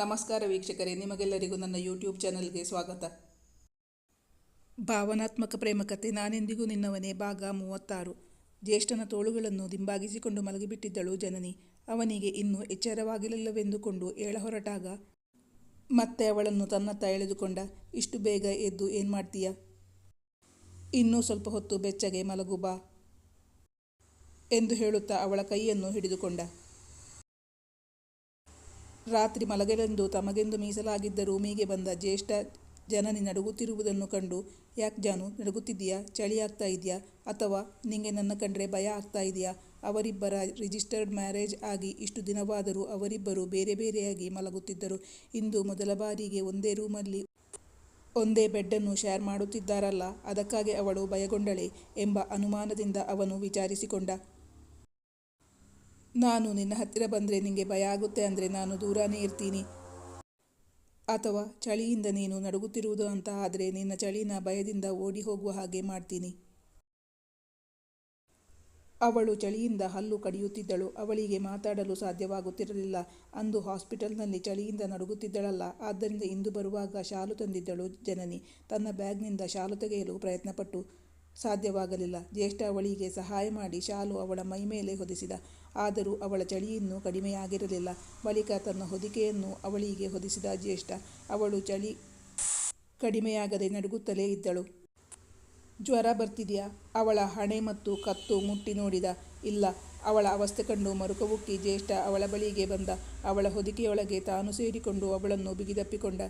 ನಮಸ್ಕಾರ ವೀಕ್ಷಕರೇ, ನಿಮಗೆಲ್ಲರಿಗೂ ನನ್ನ ಯೂಟ್ಯೂಬ್ ಚಾನಲ್ಗೆ ಸ್ವಾಗತ. ಭಾವನಾತ್ಮಕ ಪ್ರೇಮಕತೆ ನಾನೆಂದಿಗೂ ನಿನ್ನವನೇ ಭಾಗ ಮೂವತ್ತಾರು. ಜ್ಯೇಷ್ಠನ ತೋಳುಗಳನ್ನು ದಿಂಬಾಗಿಸಿಕೊಂಡು ಮಲಗಿಬಿಟ್ಟಿದ್ದಳು ಜನನಿ. ಅವನಿಗೆ ಇನ್ನೂ ಎಚ್ಚರವಾಗಿರಲಿಲ್ಲವೆಂದುಕೊಂಡು ಏಳ ಹೊರಟಾಗ, ಮತ್ತೆ ಅವಳನ್ನು ತನ್ನತ್ತ ಎಳೆದುಕೊಂಡ, ಇಷ್ಟು ಬೇಗ ಎದ್ದು ಏನು ಮಾಡ್ತೀಯ? ಇನ್ನೂ ಸ್ವಲ್ಪ ಹೊತ್ತು ಬೆಚ್ಚಗೆ ಮಲಗು ಬಾ, ಎಂದು ಹೇಳುತ್ತಾ ಅವಳ ಕೈಯನ್ನು ಹಿಡಿದುಕೊಂಡ. ರಾತ್ರಿ ಮಲಗಲೆಂದು ತಮಗೆಂದು ಮೀಸಲಾಗಿದ್ದ ರೂಮಿಗೆ ಬಂದ ಜ್ಯೇಷ್ಠ ಜನನಿ ನಡುಗುತ್ತಿರುವುದನ್ನು ಕಂಡು, ಯಾಕೆ ಜಾನು, ನಡುಗುತ್ತಿದ್ದೀಯಾ? ಚಳಿ ಆಗ್ತಾ ಇದೆಯಾ? ಅಥವಾ ನಿಂಗೆ ನನ್ನ ಕಂಡ್ರೆ ಭಯ ಆಗ್ತಾ ಇದೆಯಾ? ಅವರಿಬ್ಬರ ರಿಜಿಸ್ಟರ್ಡ್ ಮ್ಯಾರೇಜ್ ಆಗಿ ಇಷ್ಟು ದಿನವಾದರೂ ಅವರಿಬ್ಬರು ಬೇರೆ ಬೇರೆಯಾಗಿ ಮಲಗುತ್ತಿದ್ದರು. ಇಂದು ಮೊದಲ ಬಾರಿಗೆ ಒಂದೇ ರೂಮಲ್ಲಿ ಒಂದೇ ಬೆಡ್ಡನ್ನು ಶೇರ್ ಮಾಡುತ್ತಿದ್ದಾರಲ್ಲ, ಅದಕ್ಕಾಗಿ ಅವಳು ಭಯಗೊಂಡಳೆ ಎಂಬ ಅನುಮಾನದಿಂದ ಅವನು ವಿಚಾರಿಸಿಕೊಂಡ. ನಾನು ನಿನ್ನ ಹತ್ತಿರ ಬಂದರೆ ನಿಂಗೆ ಭಯ ಆಗುತ್ತೆ ಅಂದರೆ ನಾನು ದೂರನೇ ಇರ್ತೀನಿ. ಅಥವಾ ಚಳಿಯಿಂದ ನೀನು ನಡುಗುತ್ತಿರುವುದು ಅಂತ ಆದರೆ ನಿನ್ನ ಚಳಿನ ಭಯದಿಂದ ಓಡಿ ಹೋಗುವ ಹಾಗೆ ಮಾಡ್ತೀನಿ. ಅವಳು ಚಳಿಯಿಂದ ಹಲ್ಲು ಕಡಿಯುತ್ತಿದ್ದಳು. ಅವಳಿಗೆ ಮಾತಾಡಲು ಸಾಧ್ಯವಾಗುತ್ತಿರಲಿಲ್ಲ. ಅಂದು ಹಾಸ್ಪಿಟಲ್ನಲ್ಲಿ ಚಳಿಯಿಂದ ನಡುಗುತ್ತಿದ್ದಳಲ್ಲ. ಆದ್ದರಿಂದ ಇಂದು ಬರುವಾಗ ಶಾಲು ತಂದಿದ್ದಳು ಜನನಿ. ತನ್ನ ಬ್ಯಾಗ್ನಿಂದ ಶಾಲು ತೆಗೆಯಲು ಪ್ರಯತ್ನಪಟ್ಟು ಸಾಧ್ಯವಾಗಲಿಲ್ಲ. ಜ್ಯೇಷ್ಠ ಅವಳಿಗೆ ಸಹಾಯ ಮಾಡಿ ಶಾಲು ಅವಳ ಮೈ ಮೇಲೆ ಹೊದಿಸಿದ. ಆದರೂ ಅವಳ ಚಳಿಯನ್ನು ಕಡಿಮೆಯಾಗಿರಲಿಲ್ಲ. ಬಳಿಕ ತನ್ನ ಹೊದಿಕೆಯನ್ನು ಅವಳಿಗೆ ಹೊದಿಸಿದ ಜ್ಯೇಷ್ಠ, ಅವಳು ಚಳಿ ಕಡಿಮೆಯಾಗದೆ ನಡುಗುತ್ತಲೇ ಇದ್ದಳು. ಜ್ವರ ಬರ್ತಿದೆಯಾ? ಅವಳ ಹಣೆ ಮತ್ತು ಕತ್ತು ಮುಟ್ಟಿ ನೋಡಿದ. ಇಲ್ಲ, ಅವಳ ಅವಸ್ಥೆ ಕಂಡು ಮರುಕವುಕ್ಕಿ ಜ್ಯೇಷ್ಠ ಅವಳ ಬಳಿಗೆ ಬಂದ. ಅವಳ ಹೊದಿಕೆಯೊಳಗೆ ತಾನು ಸೇರಿಕೊಂಡು ಅವಳನ್ನು ಬಿಗಿದಪ್ಪಿಕೊಂಡ.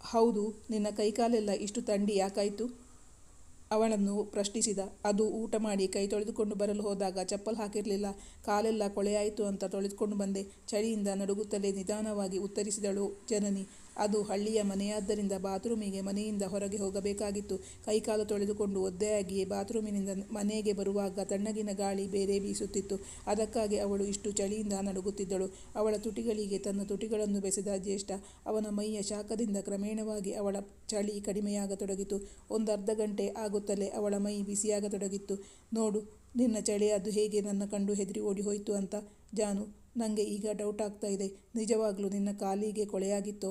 ಹೌದು, ನಿನ್ನ ಕೈಕಾಲೆಲ್ಲ ಇಷ್ಟು ತಂಡಿ ಯಾಕಾಯಿತು? ಅವಳನ್ನು ಪ್ರಶ್ನಿಸಿದ. ಅದು ಊಟ ಮಾಡಿ ಕೈ ತೊಳೆದುಕೊಂಡು ಬರಲು ಹೋದಾಗ ಚಪ್ಪಲ್ ಹಾಕಿರಲಿಲ್ಲ. ಕಾಲೆಲ್ಲ ಕೊಳೆಯಾಯಿತು ಅಂತ ತೊಳೆದುಕೊಂಡು ಬಂದೆ. ಚಳಿಯಿಂದ ನಡುಗುತ್ತಲೇ ನಿಧಾನವಾಗಿ ಉತ್ತರಿಸಿದಳು ಜನನಿ. ಅದು ಹಳ್ಳಿಯ ಮನೆಯಾದ್ದರಿಂದ ಬಾತ್ರೂಮಿಗೆ ಮನೆಯಿಂದ ಹೊರಗೆ ಹೋಗಬೇಕಾಗಿತ್ತು. ಕೈಕಾಲು ತೊಳೆದುಕೊಂಡು ಒದ್ದೆಯಾಗಿಯೇ ಬಾತ್ರೂಮಿನಿಂದ ಮನೆಗೆ ಬರುವಾಗ ತಣ್ಣಗಿನ ಗಾಳಿ ಬೇರೆ ಬೀಸುತ್ತಿತ್ತು. ಅದಕ್ಕಾಗಿ ಅವಳು ಇಷ್ಟು ಚಳಿಯಿಂದ ನಡುಗುತ್ತಿದ್ದಳು. ಅವಳ ತುಟಿಗಳಿಗೆ ತನ್ನ ತುಟಿಗಳನ್ನು ಬೆಸೆದ ಜ್ಯೇಷ್ಠ. ಅವನ ಮೈಯ ಶಾಖದಿಂದ ಕ್ರಮೇಣವಾಗಿ ಅವಳ ಚಳಿ ಕಡಿಮೆಯಾಗತೊಡಗಿತು. ಒಂದರ್ಧ ಗಂಟೆ ಆಗುತ್ತಲೇ ಅವಳ ಮೈ ಬಿಸಿಯಾಗತೊಡಗಿತ್ತು. ನೋಡು, ನಿನ್ನ ಚಳಿ ಅದು ಹೇಗೆ ನನ್ನ ಕಂಡು ಹೆದರಿ ಓಡಿ ಹೋಯಿತು ಅಂತ. ಜಾನು ನನಗೆ ಈಗ ಡೌಟ್ ಆಗ್ತಾ ಇದೆ. ನಿಜವಾಗ್ಲೂ ನಿನ್ನ ಕಾಲಿಗೆ ಕೊಳೆಯಾಗಿತ್ತೋ?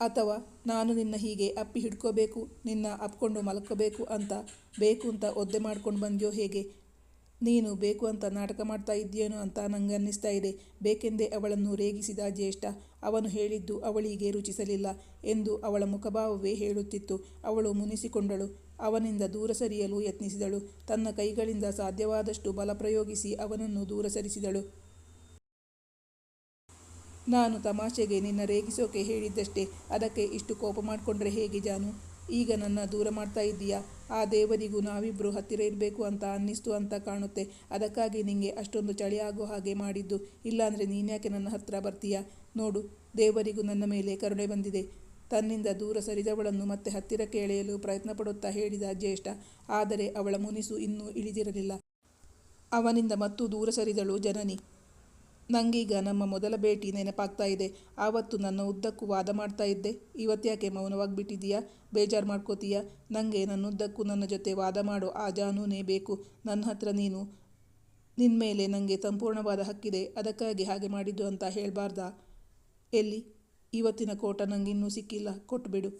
ಅಥವಾ ನಾನು ನಿನ್ನ ಹೀಗೆ ಅಪ್ಪಿ ಹಿಡ್ಕೋಬೇಕು, ನಿನ್ನ ಅಪ್ಕೊಂಡು ಮಲ್ಕೋಬೇಕು ಅಂತ? ಬೇಕು ಅಂತ ಒದ್ದೆ ಮಾಡ್ಕೊಂಡು ಬಂದ್ಯೋ ಹೇಗೆ? ನೀನು ಬೇಕು ಅಂತ ನಾಟಕ ಮಾಡ್ತಾ ಇದ್ದೀಯೇನೋ ಅಂತ ನನಗೆ ಅನ್ನಿಸ್ತಾ ಇದೆ. ಬೇಕೆಂದೇ ಅವಳನ್ನು ರೇಗಿಸಿದ ಜ್ಯೇಷ್ಠ, ಅವನು ಹೇಳಿದ್ದು ಅವಳಿಗೆ ರುಚಿಸಲಿಲ್ಲ ಎಂದು ಅವಳ ಮುಖಭಾವವೇ ಹೇಳುತ್ತಿತ್ತು. ಅವಳು ಮುನಿಸಿಕೊಂಡಳು. ಅವನಿಂದ ದೂರ ಸರಿಯಲು ಯತ್ನಿಸಿದಳು. ತನ್ನ ಕೈಗಳಿಂದ ಸಾಧ್ಯವಾದಷ್ಟು ಬಲ ಪ್ರಯೋಗಿಸಿ ಅವನನ್ನು ದೂರ ಸರಿಸಿದಳು. ನಾನು ತಮಾಷೆಗೆ ನಿನ್ನ ರೇಗಿಸೋಕೆ ಹೇಳಿದ್ದಷ್ಟೇ. ಅದಕ್ಕೆ ಇಷ್ಟು ಕೋಪ ಮಾಡಿಕೊಂಡ್ರೆ ಹೇಗೆ ಜಾನು? ಈಗ ನನ್ನ ದೂರ ಮಾಡ್ತಾ ಇದ್ದೀಯಾ? ಆ ದೇವರಿಗೂ ನಾವಿಬ್ಬರು ಹತ್ತಿರ ಇರಬೇಕು ಅಂತ ಅನ್ನಿಸ್ತು ಅಂತ ಕಾಣುತ್ತೆ. ಅದಕ್ಕಾಗಿ ನಿಂಗೆ ಅಷ್ಟೊಂದು ಚಳಿ ಆಗೋ ಹಾಗೆ ಮಾಡಿದ್ದು. ಇಲ್ಲಾಂದರೆ ನೀನ್ಯಾಕೆ ನನ್ನ ಹತ್ತಿರ ಬರ್ತೀಯಾ? ನೋಡು, ದೇವರಿಗೂ ನನ್ನ ಮೇಲೆ ಕರುಣೆ ಬಂದಿದೆ. ತನ್ನಿಂದ ದೂರ ಸರಿದವಳನ್ನು ಮತ್ತೆ ಹತ್ತಿರಕ್ಕೆ ಎಳೆಯಲು ಪ್ರಯತ್ನ ಪಡುತ್ತಾ ಹೇಳಿದ ಜ್ಯೇಷ್ಠ, ಆದರೆ ಅವಳ ಮುನಿಸು ಇನ್ನೂ ಇಳಿದಿರಲಿಲ್ಲ. ಅವನಿಂದ ಮತ್ತು ದೂರ ಸರಿದಳು ಜನನಿ. ನಂಗೀಗ ನಮ್ಮ ಮೊದಲ ಭೇಟಿ ನೆನಪಾಗ್ತಾ ಇದೆ. ಆವತ್ತು ನನ್ನ ಉದ್ದಕ್ಕೂ ವಾದ ಮಾಡ್ತಾ ಇದ್ದೆ. ಇವತ್ತ್ಯಾಕೆ ಮೌನವಾಗಿಬಿಟ್ಟಿದೀಯಾ ಬೇಜಾರು ಮಾಡ್ಕೋತೀಯ? ನನಗೆ ನನ್ನುದ್ದಕ್ಕೂ ನನ್ನ ಜೊತೆ ವಾದ ಮಾಡೋ ಆ ಜಾನೂನೇ ಬೇಕು. ನನ್ನ ಹತ್ರ ನೀನು ನಿನ್ನ ಮೇಲೆ ನನಗೆ ಸಂಪೂರ್ಣವಾದ ಹಕ್ಕಿದೆ. ಅದಕ್ಕಾಗಿ ಹಾಗೆ ಮಾಡಿದ್ದು ಅಂತ ಹೇಳಬಾರ್ದಾ? ಎಲ್ಲಿ? ಇವತ್ತಿನ ಕೋಟ ನನಗಿನ್ನೂ ಸಿಕ್ಕಿಲ್ಲ, ಕೊಟ್ಬಿಡು,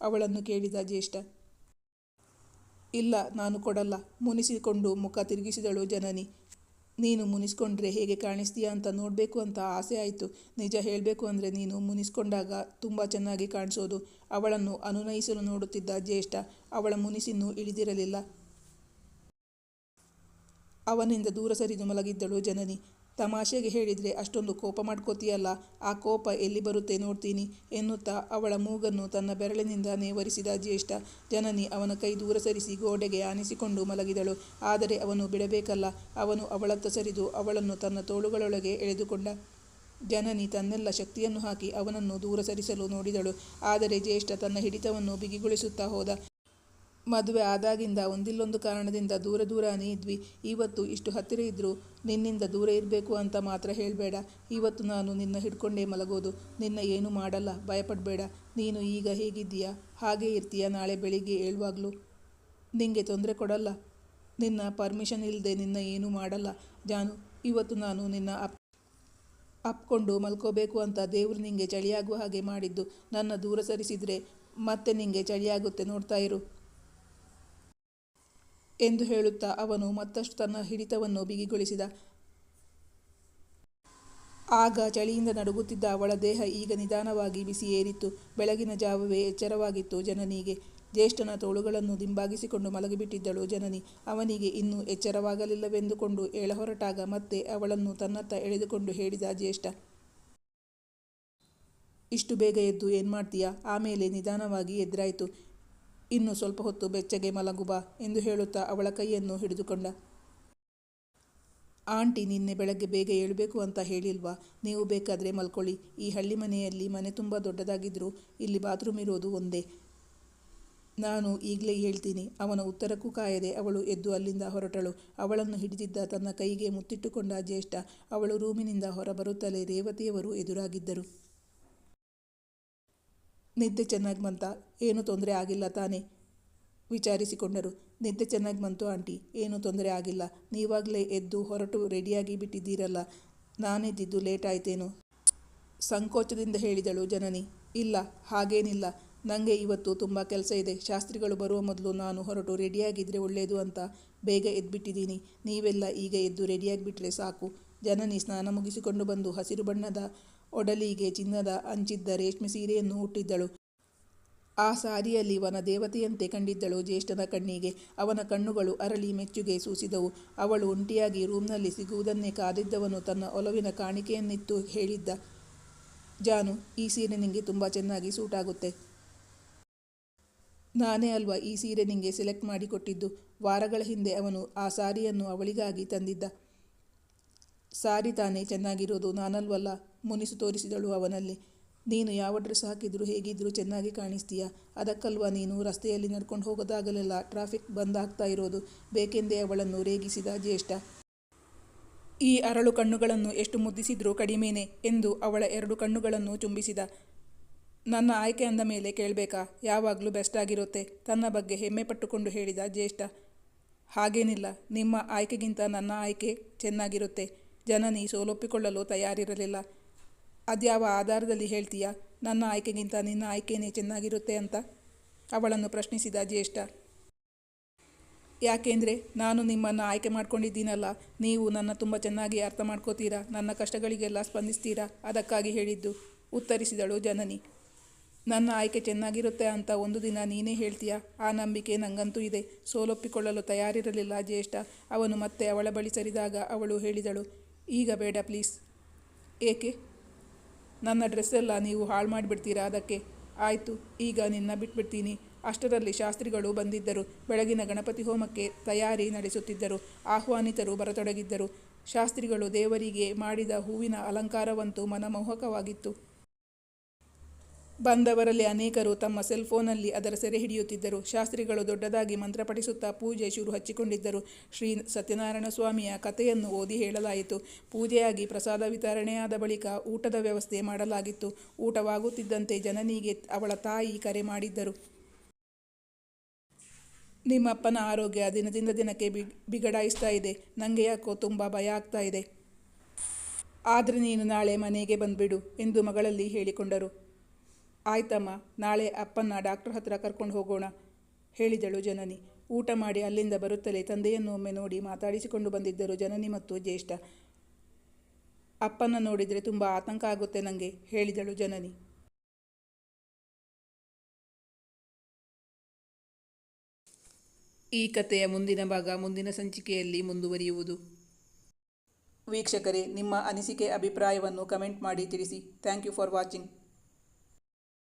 ಅವಳನ್ನು ಕೇಳಿದ ಜ್ಯೇಷ್ಠ. ಇಲ್ಲ, ನಾನು ಕೊಡಲ್ಲ, ಮುನಿಸಿಕೊಂಡು ಮುಖ ತಿರುಗಿಸಿದಳು ಜನನಿ. ನೀನು ಮುನಿಸ್ಕೊಂಡ್ರೆ ಹೇಗೆ ಕಾಣಿಸ್ತೀಯಾ ಅಂತ ನೋಡಬೇಕು ಅಂತ ಆಸೆ ಆಯಿತು. ನಿಜ ಹೇಳಬೇಕು ಅಂದರೆ ನೀನು ಮುನಿಸ್ಕೊಂಡಾಗ ತುಂಬ ಚೆನ್ನಾಗಿ ಕಾಣಿಸೋದು. ಅವಳನ್ನು ಅನುನಯಿಸಲು ನೋಡುತ್ತಿದ್ದ ಜ್ಯೇಷ್ಠ ಅವಳ ಮುನಿಸಿನ್ನೂ ಇಳಿದಿರಲಿಲ್ಲ. ಅವನಿಂದ ದೂರ ಸರಿದು ಮಲಗಿದ್ದಳು ಜನನಿ. ತಮಾಷೆಗೆ ಹೇಳಿದರೆ ಅಷ್ಟೊಂದು ಕೋಪ ಮಾಡ್ಕೋತೀಯಲ್ಲ, ಆ ಕೋಪ ಎಲ್ಲಿ ಬರುತ್ತೆ ನೋಡ್ತೀನಿ ಎನ್ನುತ್ತಾ ಅವಳ ಮೂಗನ್ನು ತನ್ನ ಬೆರಳಿನಿಂದ ನೇವರಿಸಿದ ಜ್ಯೇಷ್ಠ ಜನನಿ ಅವನ ಕೈ ದೂರ ಸರಿಸಿ ಗೋಡೆಗೆ ಆನಿಸಿಕೊಂಡು ಮಲಗಿದಳು. ಆದರೆ ಅವನು ಬಿಡಬೇಕಲ್ಲ, ಅವನು ಅವಳತ್ತ ಸರಿದು ಅವಳನ್ನು ತನ್ನ ತೋಳುಗಳೊಳಗೆ ಎಳೆದುಕೊಂಡ. ಜನನಿ ತನ್ನೆಲ್ಲ ಶಕ್ತಿಯನ್ನು ಹಾಕಿ ಅವನನ್ನು ದೂರ ಸರಿಸಲು ನೋಡಿದಳು. ಆದರೆ ಜ್ಯೇಷ್ಠ ತನ್ನ ಹಿಡಿತವನ್ನು ಬಿಗಿಗೊಳಿಸುತ್ತಾ ಹೋದ. ಮದುವೆ ಆದಾಗಿಂದ ಒಂದಿಲ್ಲೊಂದು ಕಾರಣದಿಂದ ದೂರ ದೂರನೇ ಇದ್ವಿ. ಇವತ್ತು ಇಷ್ಟು ಹತ್ತಿರ ಇದ್ದರೂ ನಿನ್ನಿಂದ ದೂರ ಇರಬೇಕು ಅಂತ ಮಾತ್ರ ಹೇಳಬೇಡ. ಇವತ್ತು ನಾನು ನಿನ್ನ ಹಿಡ್ಕೊಂಡೇ ಮಲಗೋದು. ನಿನ್ನ ಏನು ಮಾಡಲ್ಲ. ಭಯಪಡಬೇಡ. ನೀನು ಈಗ ಹೇಗಿದ್ದೀಯಾ? ಹಾಗೆ ಇರ್ತೀಯ ನಾಳೆ ಬೆಳಿಗ್ಗೆ ಹೇಳುವಾಗಲೂ? ನಿಂಗೆ ತೊಂದರೆ ಕೊಡಲ್ಲ. ನಿನ್ನ ಪರ್ಮಿಷನ್ ಇಲ್ಲದೆ ನಿನ್ನ ಏನೂ ಮಾಡಲ್ಲ. ಜಾನು, ಇವತ್ತು ನಾನು ನಿನ್ನ ಅಪ್, ಅಪ್ಕೊಂಡು ಮಲ್ಕೋಬೇಕು ಅಂತ ದೇವ್ರು ನಿಂಗೆ ಚಳಿಯಾಗುವ ಹಾಗೆ ಮಾಡಿದ್ದು. ನನ್ನ ದೂರ ಸರಿಸಿದ್ರೆ ಮತ್ತೆ ನಿಂಗೆ ಚಳಿಯಾಗುತ್ತೆ ನೋಡ್ತಾ ಇರು. ಎಂದು ಹೇಳುತ್ತಾ ಅವನು ಮತ್ತಷ್ಟು ತನ್ನ ಹಿಡಿತವನ್ನು ಬಿಗಿಗೊಳಿಸಿದ. ಆಗ ಚಳಿಯಿಂದ ನಡುಗುತ್ತಿದ್ದ ಅವಳ ದೇಹ ಈಗ ನಿಧಾನವಾಗಿ ಬಿಸಿ ಏರಿತ್ತು ಬೆಳಗಿನ ಜಾವವೇ ಎಚ್ಚರವಾಗಿತ್ತು ಜನನಿಗೆ. ಜ್ಯೇಷ್ಠನ ತೋಳುಗಳನ್ನು ದಿಂಬಾಗಿಸಿಕೊಂಡು ಮಲಗಿಬಿಟ್ಟಿದ್ದಳು ಜನನಿ. ಅವನಿಗೆ ಇನ್ನೂ ಎಚ್ಚರವಾಗಲಿಲ್ಲವೆಂದುಕೊಂಡು ಏಳಹೊರಟಾಗ ಮತ್ತೆ ಅವಳನ್ನು ತನ್ನತ್ತ ಎಳೆದುಕೊಂಡು ಹೇಳಿದ ಜ್ಯೇಷ್ಠ, ಇಷ್ಟು ಬೇಗ ಎದ್ದು ಏನ್ಮಾಡ್ತೀಯಾ? ಆಮೇಲೆ ನಿಧಾನವಾಗಿ ಎದುರಾಯಿತು. ಇನ್ನು ಸ್ವಲ್ಪ ಹೊತ್ತು ಬೆಚ್ಚಗೆ ಮಲಗು ಬಾ ಎಂದು ಹೇಳುತ್ತಾ ಅವಳ ಕೈಯನ್ನು ಹಿಡಿದುಕೊಂಡ. ಆಂಟಿ, ನಿನ್ನೆ ಬೆಳಗ್ಗೆ ಬೇಗ ಏಳಬೇಕು ಅಂತ ಹೇಳಿಲ್ವಾ? ನೀವು ಬೇಕಾದರೆ ಮಲ್ಕೊಳ್ಳಿ. ಈ ಹಳ್ಳಿ ಮನೆಯಲ್ಲಿ ಮನೆ ತುಂಬ ದೊಡ್ಡದಾಗಿದ್ದರೂ ಇಲ್ಲಿ ಬಾತ್ರೂಮ್ ಇರೋದು ಒಂದೇ. ನಾನು ಈಗಲೇ ಹೇಳ್ತೀನಿ, ಅವನ ಉತ್ತರಕ್ಕೂ ಕಾಯದೆ ಅವಳು ಎದ್ದು ಅಲ್ಲಿಂದ ಹೊರಟಳು. ಅವಳನ್ನು ಹಿಡಿದಿದ್ದ ತನ್ನ ಕೈಗೆ ಮುತ್ತಿಟ್ಟುಕೊಂಡ ಜ್ಯೇಷ್ಠ ಅವಳು ರೂಮಿನಿಂದ ಹೊರಬರುತ್ತಲೇ ರೇವತಿಯವರು ಎದುರಾಗಿದ್ದರು. ನಿದ್ದೆ ಚೆನ್ನಾಗಿ ಬಂತ? ಏನೂ ತೊಂದರೆ ಆಗಿಲ್ಲ ತಾನೇ? ವಿಚಾರಿಸಿಕೊಂಡರು. ನಿದ್ದೆ ಚೆನ್ನಾಗಿ ಬಂತು ಆಂಟಿ. ಏನೂ ತೊಂದರೆ ಆಗಿಲ್ಲ. ನೀವಾಗಲೇ ಎದ್ದು ಹೊರಟು ರೆಡಿಯಾಗಿ ಬಿಟ್ಟಿದ್ದೀರಲ್ಲ. ನಾನೆದ್ದಿದ್ದು ಲೇಟ್ ಆಯ್ತೇನು? ಸಂಕೋಚದಿಂದ ಹೇಳಿದಳು ಜನನಿ. ಇಲ್ಲ, ಹಾಗೇನಿಲ್ಲ. ನನಗೆ ಇವತ್ತು ತುಂಬ ಕೆಲಸ ಇದೆ. ಶಾಸ್ತ್ರಿಗಳು ಬರುವ ಮೊದಲು ನಾನು ಹೊರಟು ರೆಡಿಯಾಗಿದ್ದರೆ ಒಳ್ಳೆಯದು ಅಂತ ಬೇಗ ಎದ್ಬಿಟ್ಟಿದ್ದೀನಿ. ನೀವೆಲ್ಲ ಈಗ ಎದ್ದು ರೆಡಿಯಾಗಿಬಿಟ್ರೆ ಸಾಕು. ಜನನಿ ಸ್ನಾನ ಮುಗಿಸಿಕೊಂಡು ಬಂದು ಹಸಿರು ಬಣ್ಣದ ಒಡಲಿಗೆ ಚಿನ್ನದ ಅಂಚಿದ್ದ ರೇಷ್ಮೆ ಸೀರೆಯನ್ನು ಹುಟ್ಟಿದ್ದಳು ಆ ಸಾರಿಯಲ್ಲಿ ವನ ದೇವತೆಯಂತೆ ಕಂಡಿದ್ದಳು ಜ್ಯೇಷ್ಠನ ಕಣ್ಣಿಗೆ. ಅವನ ಕಣ್ಣುಗಳು ಅರಳಿ ಮೆಚ್ಚುಗೆ ಸೂಸಿದವು. ಅವಳು ಒಂಟಿಯಾಗಿ ರೂಮ್ನಲ್ಲಿ ಸಿಗುವುದನ್ನೇ ಕಾದಿದ್ದವನು ತನ್ನ ಒಲವಿನ ಕಾಣಿಕೆಯನ್ನಿತ್ತು ಹೇಳಿದ್ದ, ಜಾನು, ಈ ಸೀರೆ ನಿಂಗೆ ತುಂಬ ಚೆನ್ನಾಗಿ ಸೂಟ್ ಆಗುತ್ತೆ ನಾನೇ ಅಲ್ವಾ ಈ ಸೀರೆ ನಿಂಗೆ ಸೆಲೆಕ್ಟ್ ಮಾಡಿಕೊಟ್ಟಿದ್ದು? ವಾರಗಳ ಹಿಂದೆ ಅವನು ಆ ಸಾರಿಯನ್ನು ಅವಳಿಗಾಗಿ ತಂದಿದ್ದ. ಸಾರಿ ತಾನೇ ಚೆನ್ನಾಗಿರೋದು, ನಾನಲ್ವಲ್ಲ? ಮುನಿಸು ತೋರಿಸಿದಳು ಅವನಲ್ಲಿ. ನೀನು ಯಾವ ಡ್ರೆಸ್ ಹಾಕಿದ್ರು ಹೇಗಿದ್ದರೂ ಚೆನ್ನಾಗಿ ಕಾಣಿಸ್ತೀಯ? ಅದಕ್ಕಲ್ವಾ ನೀನು ರಸ್ತೆಯಲ್ಲಿ ನಡ್ಕೊಂಡು ಹೋಗೋದಾಗಲೆಲ್ಲ ಟ್ರಾಫಿಕ್ ಬಂದ್ ಆಗ್ತಾ ಇರೋದು? ಬೇಕೆಂದೇ ಅವಳನ್ನು ರೇಗಿಸಿದ ಜ್ಯೇಷ್ಠ. ಈ ಅರಳು ಕಣ್ಣುಗಳನ್ನು ಎಷ್ಟು ಮುದ್ದಿಸಿದ್ರೂ ಕಡಿಮೆನೆ ಎಂದು ಅವಳ ಎರಡು ಕಣ್ಣುಗಳನ್ನು ಚುಂಬಿಸಿದ ನನ್ನ ಆಯ್ಕೆ ಅಂದ ಮೇಲೆ ಕೇಳಬೇಕಾ? ಯಾವಾಗಲೂ ಬೆಸ್ಟ್ ಆಗಿರುತ್ತೆ ತನ್ನ ಬಗ್ಗೆ ಹೆಮ್ಮೆ ಪಟ್ಟುಕೊಂಡು ಹೇಳಿದ ಜ್ಯೇಷ್ಠ. ಹಾಗೇನಿಲ್ಲ, ನಿಮ್ಮ ಆಯ್ಕೆಗಿಂತ ನನ್ನ ಆಯ್ಕೆ ಚೆನ್ನಾಗಿರುತ್ತೆ. ಜನನಿ ಸೋಲೊಪ್ಪಿಕೊಳ್ಳಲು ತಯಾರಿರಲಿಲ್ಲ. ಅದ್ಯಾವ ಆಧಾರದಲ್ಲಿ ಹೇಳ್ತೀಯ? ನನ್ನ ಆಯ್ಕೆಗಿಂತ ನಿನ್ನ ಆಯ್ಕೆನೇ ಚೆನ್ನಾಗಿರುತ್ತೆ ಅಂತ ಅವಳನ್ನು ಪ್ರಶ್ನಿಸಿದ ಜ್ಯೇಷ್ಠ. ಯಾಕೆಂದರೆ ನಾನು ನಿಮ್ಮನ್ನು ಆಯ್ಕೆ ಮಾಡ್ಕೊಂಡಿದ್ದೀನಲ್ಲ, ನೀವು ನನ್ನ ತುಂಬ ಚೆನ್ನಾಗಿ ಅರ್ಥ ಮಾಡ್ಕೋತೀರಾ, ನನ್ನ ಕಷ್ಟಗಳಿಗೆಲ್ಲ ಸ್ಪಂದಿಸ್ತೀರಾ ಅದಕ್ಕಾಗಿ ಹೇಳಿದ್ದು, ಉತ್ತರಿಸಿದಳು ಜನನಿ. ನನ್ನ ಆಯ್ಕೆ ಚೆನ್ನಾಗಿರುತ್ತೆ ಅಂತ ಒಂದು ದಿನ ನೀನೇ ಹೇಳ್ತೀಯಾ? ಆ ನಂಬಿಕೆ ನಂಗಂತೂ ಇದೆ, ಸೋಲೊಪ್ಪಿಕೊಳ್ಳಲು ತಯಾರಿರಲಿಲ್ಲ ಜ್ಯೇಷ್ಠ. ಅವನು ಮತ್ತೆ ಅವಳ ಬಳಿ ಸರಿದಾಗ ಅವಳು ಹೇಳಿದಳು ಈಗ ಬೇಡ ಪ್ಲೀಸ್. ಏಕೆ? ನನ್ನ ಡ್ರೆಸ್ಸೆಲ್ಲ ನೀವು ಹಾಳು ಮಾಡಿಬಿಡ್ತೀರಾ ಅದಕ್ಕೆ? ಆಯಿತು, ಈಗ ನಿನ್ನ ಬಿಟ್ಬಿಡ್ತೀನಿ. ಅಷ್ಟರಲ್ಲಿ ಶಾಸ್ತ್ರಿಗಳು ಬಂದಿದ್ದರು. ಬೆಳಗಿನ ಗಣಪತಿ ಹೋಮಕ್ಕೆ ತಯಾರಿ ನಡೆಸುತ್ತಿದ್ದರು. ಆಹ್ವಾನಿತರು ಬರತೊಡಗಿದ್ದರು. ಶಾಸ್ತ್ರಿಗಳು ದೇವರಿಗೆ ಮಾಡಿದ ಹೂವಿನ ಅಲಂಕಾರವಂತೂ ಮನಮೋಹಕವಾಗಿತ್ತು. ಬಂದವರಲ್ಲಿ ಅನೇಕರು ತಮ್ಮ ಸೆಲ್ಫೋನಲ್ಲಿ ಅದರ ಸೆರೆ ಹಿಡಿಯುತ್ತಿದ್ದರು. ಶಾಸ್ತ್ರಿಗಳು ದೊಡ್ಡದಾಗಿ ಮಂತ್ರ ಪಠಿಸುತ್ತಾ ಪೂಜೆ ಶುರು ಹಚ್ಚಿಕೊಂಡಿದ್ದರು. ಶ್ರೀ ಸತ್ಯನಾರಾಯಣ ಸ್ವಾಮಿಯ ಕಥೆಯನ್ನು ಓದಿ ಹೇಳಲಾಯಿತು. ಪೂಜೆಯಾಗಿ ಪ್ರಸಾದ ವಿತರಣೆಯಾದ ಬಳಿಕ ಊಟದ ವ್ಯವಸ್ಥೆ ಮಾಡಲಾಗಿತ್ತು. ಊಟವಾಗುತ್ತಿದ್ದಂತೆ ಜನನಿಗೆ ಅವಳ ತಾಯಿ ಕರೆ ಮಾಡಿದ್ದರು. ನಿಮ್ಮಪ್ಪನ ಆರೋಗ್ಯ ದಿನದಿಂದ ದಿನಕ್ಕೆ ಬಿಗಡಾಯಿಸ್ತಾ ಇದೆ. ನನಗೆ ಯಾಕೋ ತುಂಬ ಭಯ ಆಗ್ತಾ ಇದೆ. ಆದರೆ ನೀನು ನಾಳೆ ಮನೆಗೆ ಬಂದುಬಿಡು ಎಂದು ಮಗಳಲ್ಲಿ ಹೇಳಿಕೊಂಡರು. ಆಯ್ತಮ್ಮ, ನಾಳೆ ಅಪ್ಪನ್ನ ಡಾಕ್ಟರ್ ಹತ್ರ ಕರ್ಕೊಂಡು ಹೋಗೋಣ, ಹೇಳಿದಳು ಜನನಿ. ಊಟ ಮಾಡಿ ಅಲ್ಲಿಂದ ಬರುತ್ತಲೇ ತಂದೆಯನ್ನು ಒಮ್ಮೆ ನೋಡಿ ಮಾತಾಡಿಸಿಕೊಂಡು ಬಂದಿದ್ದರು ಜನನಿ ಮತ್ತು ಜ್ಯೇಷ್ಠ. ಅಪ್ಪನ ನೋಡಿದರೆ ತುಂಬ ಆತಂಕ ಆಗುತ್ತೆ ನನಗೆ ಹೇಳಿದಳು ಜನನಿ. ಈ ಕಥೆಯ ಮುಂದಿನ ಭಾಗ ಮುಂದಿನ ಸಂಚಿಕೆಯಲ್ಲಿ ಮುಂದುವರಿಯುವುದು. ವೀಕ್ಷಕರೇ, ನಿಮ್ಮ ಅನಿಸಿಕೆ, ಅಭಿಪ್ರಾಯವನ್ನು ಕಮೆಂಟ್ ಮಾಡಿ ತಿಳಿಸಿ. Thank you for watching.